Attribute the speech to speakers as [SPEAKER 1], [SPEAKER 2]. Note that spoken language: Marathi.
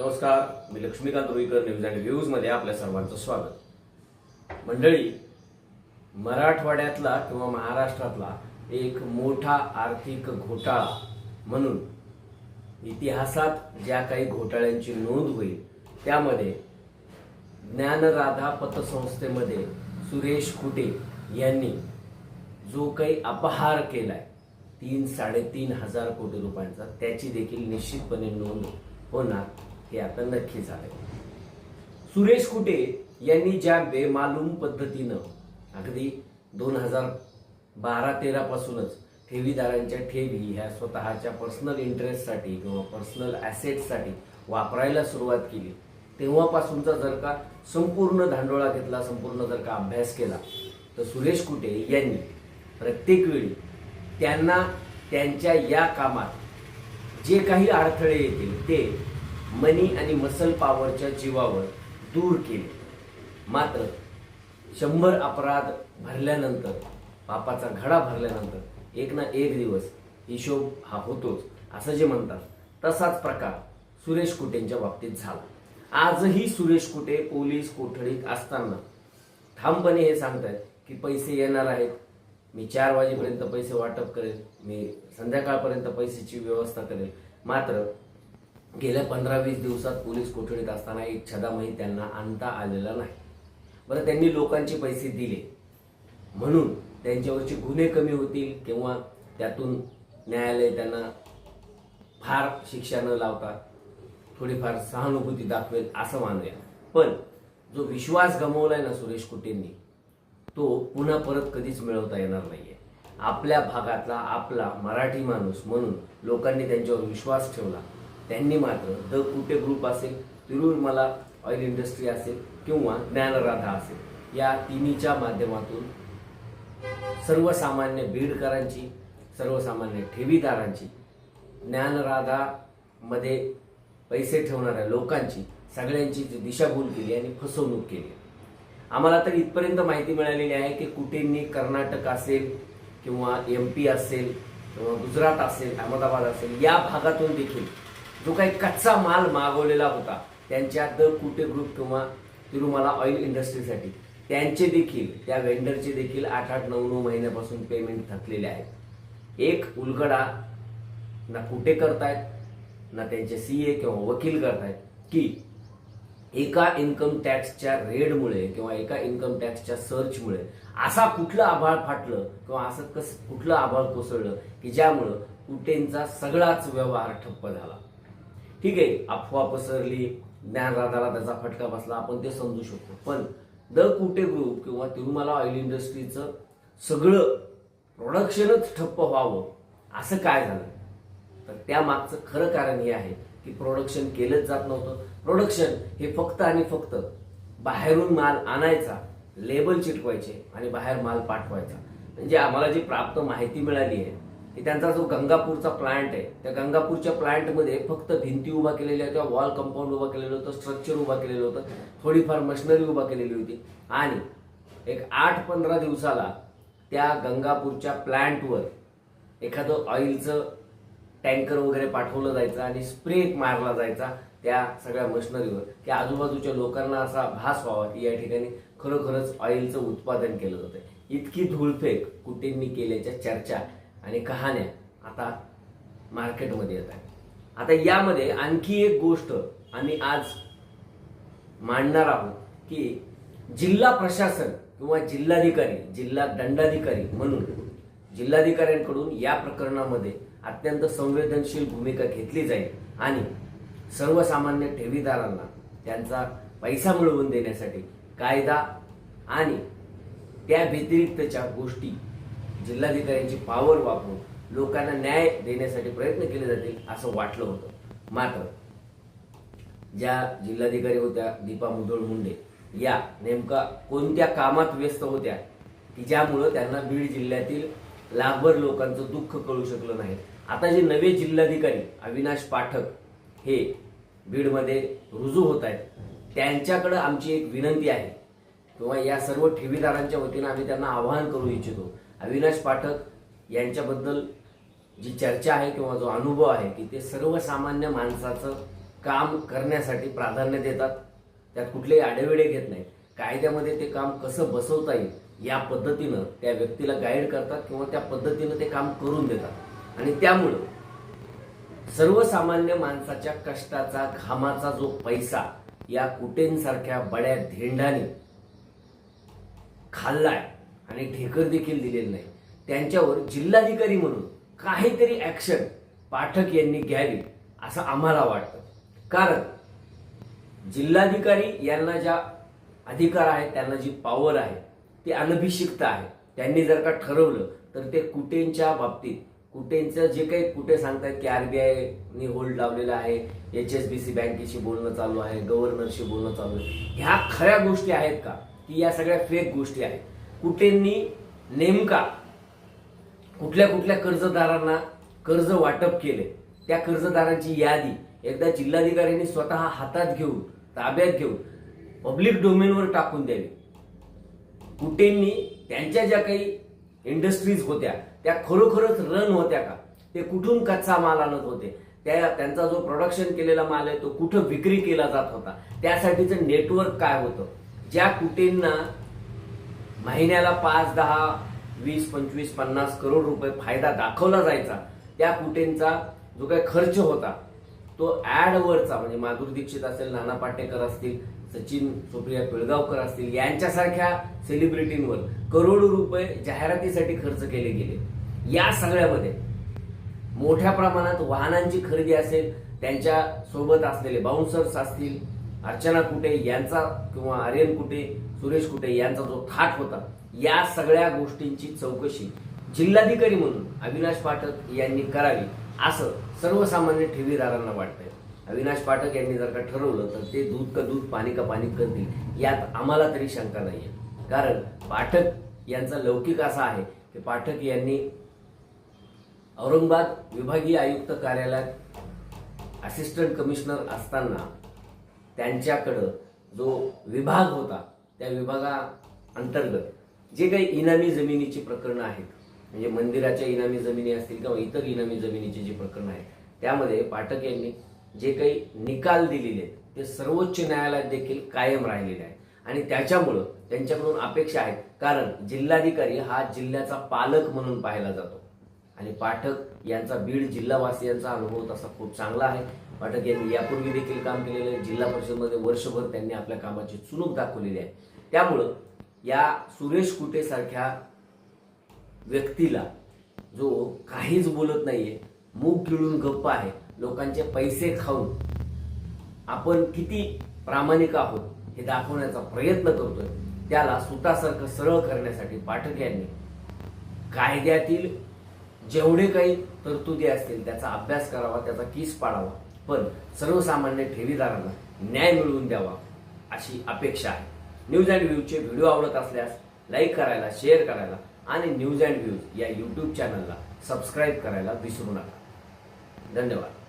[SPEAKER 1] नमस्कार मी लक्ष्मीकांत रुईकर न्यूज अँड व्ह्यूजमध्ये आपल्या सर्वांचं स्वागत. मंडळी मराठवाड्यातला किंवा महाराष्ट्रातला एक मोठा आर्थिक घोटाळा म्हणून इतिहासात ज्या काही घोटाळ्यांची नोंद होईल त्यामध्ये ज्ञानराधा पतसंस्थेमध्ये सुरेश खुटे यांनी जो काही अपहार केलाय तीन साडेतीन हजार कोटी रुपयांचा त्याची देखील निश्चितपणे नोंद होणार. हे आता नक्की झालंय. सुरेश कुटे यांनी ज्या बेमालूम पद्धतीनं अगदी दोन हजार बारा तेरा पासूनच ठेवीदारांच्या ठेवी ह्या स्वतःच्या पर्सनल इंटरेस्टसाठी किंवा पर्सनल ॲसेटसाठी वापरायला सुरुवात केली. तेव्हापासूनचा जर का संपूर्ण धांडोळा घेतला संपूर्ण जर का अभ्यास केला तर सुरेश कुटे यांनी प्रत्येक वेळी त्यांना त्यांच्या या कामात जे काही अडथळे येतील ते मनी आणि मसल पॉवरच्या जीवावर दूर केले. मात्र शंभर अपराध भरल्यानंतर पापाचा घडा भरल्यानंतर एक ना एक दिवस हिशोब हा होतोच असं जे म्हणतात तसाच प्रकार सुरेश कुटेंच्या बाबतीत झाला. आजही सुरेश कुटे पोलीस कोठडीत असताना ठामपणे हे सांगतायत की पैसे येणार आहेत मी चार वाजेपर्यंत पैसे वाटप करेल मी संध्याकाळपर्यंत पैशाची व्यवस्था करेल. मात्र गेल्या पंधरा वीस दिवसात पोलीस कोठडीत असताना एक छदामही त्यांना आणता आलेला नाही. बरं त्यांनी लोकांचे पैसे दिले. म्हणून त्यांच्यावरचे गुन्हे कमी होतील किंवा त्यातून न्यायालय त्यांना फार शिक्षा न लावता थोडीफार सहानुभूती दाखवेल असं मानूया. पण जो विश्वास गमावलाय ना सुरेश कुटेंनी तो पुन्हा परत कधीच मिळवता येणार नाहीये. आपल्या भागातला आपला मराठी माणूस म्हणून लोकांनी त्यांच्यावर विश्वास ठेवला. त्यांनी मात्र द कुटे ग्रुप असेल तिरुमला ऑइल इंडस्ट्री असेल किंवा ज्ञानराधा असेल या तिन्हीच्या माध्यमातून सर्वसामान्य बीडकरांची सर्वसामान्य ठेवीदारांची ज्ञानराधामध्ये पैसे ठेवणाऱ्या लोकांची सगळ्यांची जी दिशाभूल केली आणि फसवणूक केली. आम्हाला तर इथपर्यंत माहिती मिळालेली आहे की कुठेनी कर्नाटक असेल किंवा एम पी असेल किंवा गुजरात असेल अहमदाबाद असेल या भागातून देखील जो काही कच्चा माल मागवलेला होता त्यांच्या द कुटे ग्रुप किंवा तिरुमाला ऑइल इंडस्ट्रीसाठी त्यांचे देखील त्या वेंडरचे देखील आठ आठ नऊ नऊ महिन्यापासून पेमेंट थकलेले आहेत. एक उलगडा ना कुठे करतायत ना त्यांचे सी ए किंवा वकील करतायत की एका इन्कम टॅक्सच्या रेडमुळे किंवा एका इन्कम टॅक्सच्या सर्चमुळे असा कुठलं आभाळ फाटलं किंवा असं कस कुठलं आभाळ कोसळलं की ज्यामुळं कुटेंचा सगळाच व्यवहार ठप्प झाला. ठीक आहे अफवा पसरली ज्ञानराधाला त्याचा फटका बसला आपण ते समजू शकतो. पण द कुटे ग्रुप किंवा तिरुमाला ऑइल इंडस्ट्रीचं सगळं प्रोडक्शनच ठप्प व्हावं असं काय झालं? तर त्या मागचं खरं कारण हे आहे की प्रोडक्शन केलंच जात नव्हतं. प्रोडक्शन हे फक्त आणि फक्त बाहेरून माल आणायचा लेबल चिटकवायचे आणि बाहेर माल पाठवायचा. म्हणजे आम्हाला जी प्राप्त माहिती मिळाली आहे की त्यांचा जो गंगापूरचा प्लांट आहे त्या गंगापूरच्या प्लांटमध्ये फक्त भिंती उभा केलेल्या होत्या वॉल कंपाऊंड उभा केलेलं होतं स्ट्रक्चर उभा केलेलं होतं थोडीफार मशिनरी उभा केलेली होती. आणि एक आठ पंधरा दिवसाला त्या गंगापूरच्या प्लांटवर एखादं ऑइलचं टँकर वगैरे पाठवलं जायचं आणि स्प्रे मारला जायचा त्या सगळ्या मशिनरीवर की आजूबाजूच्या लोकांना असा भास व्हावा की या ठिकाणी खरोखरच ऑइलचं उत्पादन केलं जातं इतकी धूळफेक कुटेंनी केल्याच्या चर्चा आणि कहाण्या आता मार्केटमध्ये येत आहेत. आता यामध्ये आणखी एक गोष्ट आम्ही आज मांडणार आहोत की जिल्हा प्रशासन किंवा जिल्हाधिकारी जिल्हा दंडाधिकारी म्हणून जिल्हाधिकाऱ्यांकडून या प्रकरणामध्ये अत्यंत संवेदनशील भूमिका घेतली जाईल आणि सर्वसामान्य ठेवीदारांना त्यांचा पैसा मिळवून देण्यासाठी कायदा आणि त्या व्यतिरिक्तच्या गोष्टी जिल्हाधिकाऱ्यांची पावर वापरून लोकांना न्याय देण्यासाठी प्रयत्न केले जातील असं वाटलं होतं. मात्र ज्या जिल्हाधिकारी होत्या दीपा मुधोळ मुंडे या नेमका कोणत्या कामात व्यस्त होत्या की ज्यामुळं त्यांना बीड जिल्ह्यातील लाखभर लोकांचं दुःख कळू शकलं नाही. आता जे नवे जिल्हाधिकारी अविनाश पाठक हे बीडमध्ये रुजू होत आहेत त्यांच्याकडं आमची एक विनंती आहे. किंवा या सर्व ठेवीदारांच्या वतीनं आम्ही त्यांना आवाहन करू इच्छितो अविनाश पाठक यांच्याबद्दल जी चर्चा आहे किंवा जो अनुभव आहे की ते सर्वसामान्य माणसाचं काम करण्यासाठी प्राधान्य देतात त्यात कुठलेही आडेवेडे घेत नाहीत. कायद्यामध्ये ते काम कसं बसवता येईल या पद्धतीनं त्या व्यक्तीला गाईड करतात किंवा त्या पद्धतीनं ते काम करून देतात. आणि त्यामुळं सर्वसामान्य माणसाच्या कष्टाचा घामाचा जो पैसा या कुटेंसारख्या बड्या धेंडाने खाल्लाय आणि ठेकर देखील दिलेलं नाही. त्यांच्यावर जिल्हाधिकारी म्हणून काहीतरी ऍक्शन पाठक यांनी घ्यावी असं आम्हाला वाटतं. कारण जिल्हाधिकारी यांना ज्या अधिकार आहेत त्यांना जी पॉवर आहे ती अनभिषिक्त आहे. त्यांनी जर का ठरवलं तर ते कुटेंच्या बाबतीत कुटेंचं जे काही कुठे सांगतात की आरबीआयनी होल्ड लावलेला आहे एच एस बी सी बँकेशी बोलणं चालू आहे गव्हर्नरशी बोलणं चालू आहे. ह्या खऱ्या गोष्टी आहेत का? की या सगळ्या फेक गोष्टी आहेत. कुटेंनी नेमका कुठल्या कुठल्या कर्जदारांना कर्ज वाटप केले त्या कर्जदारांची यादी एकदा जिल्हाधिकाऱ्यांनी स्वतः हातात घेऊन ताब्यात घेऊन पब्लिक डोमेनवर टाकून द्यावी. कुटेंनी त्यांच्या ज्या काही इंडस्ट्रीज होत्या त्या खरोखरच रन होत्या का? ते कुठून कच्चा माल आणत होते? त्या त्यांचा जो प्रोडक्शन केलेला माल आहे तो कुठं विक्री केला जात होता? त्यासाठीचं नेटवर्क काय होतं? ज्या कुटेंना महिन्याला पाच दहा वीस पंचवीस पन्नास करोड रुपये फायदा दाखवला जायचा. त्या कुटेंचा जो काही खर्च होता तो ऍडवरचा म्हणजे माधुरी दीक्षित असेल नाना पाटेकर असतील सचिन सुप्रिया पिळगावकर असतील यांच्यासारख्या सेलिब्रिटींवर करोडो रुपये जाहिरातीसाठी खर्च केले गेले. या सगळ्यामध्ये मोठ्या प्रमाणात वाहनांची खरेदी असेल त्यांच्यासोबत असलेले बाउन्सर्स असतील अर्चना कुटे यांचा किंवा आर्यन कुटे सुरेश कुटे यांचा जो थाट होता या सगळ्या गोष्टींची चौकशी जिल्हाधिकारी म्हणून अविनाश पाठक यांनी करावी असं सर्वसामान्य ठेवीदारांना वाटतंय. अविनाश पाठक यांनी जर का ठरवलं तर ते दूध का दूध पाणी का पाणी करतील यात आम्हाला तरी शंका नाहीये. कारण पाठक यांचा लौकिक असा आहे की पाठक यांनी औरंगाबाद विभागीय आयुक्त कार्यालयात असिस्टंट कमिशनर असताना त्यांच्याकडं जो विभाग होता त्या विभागा अंतर्गत जे काही इनामी जमिनीची प्रकरणं आहेत म्हणजे मंदिराच्या इनामी जमिनी असतील किंवा इतर इनामी जमिनीची जी प्रकरणं आहेत त्यामध्ये पाठक यांनी जे काही निकाल दिलेले आहेत ते सर्वोच्च न्यायालयात देखील कायम राहिलेले आहे आणि त्याच्यामुळं त्यांच्याकडून अपेक्षा आहेत कारण जिल्हाधिकारी हा जिल्ह्याचा पालक म्हणून पाहिला जातो. आणि पाठक यांचा बीड जिल्हावासियांचा अनुभव तसा खूप चांगला आहे. पाठक यांनी यापूर्वी देखील काम केलेलं आहे. जिल्हा परिषदमध्ये वर्षभर त्यांनी आपल्या कामाची चुणूक दाखवलेली आहे. त्यामुळं या सुरेश कुटेसारख्या व्यक्तीला जो काहीच बोलत नाहीये मूग गिळून गप्प आहे लोकांचे पैसे खाऊन आपण किती प्रामाणिक आहोत हे दाखवण्याचा प्रयत्न करतोय. त्याला सुतासारखं सरळ करण्यासाठी पाठक यांनी कायद्यातील जेवढे काही तरतुदी असतील त्याचा अभ्यास करावा त्याचा किस पाडावा पण सर्वसामान्य ठेवीदारांना न्याय मिळवून द्यावा अशी अपेक्षा आहे. न्यूज अँड व्ह्यूजचे व्हिडिओ आवडत असल्यास लाईक करायला शेअर करायला आणि न्यूज अँड व्ह्यूज या यूट्यूब चॅनलला सबस्क्राईब करायला विसरू नका. धन्यवाद.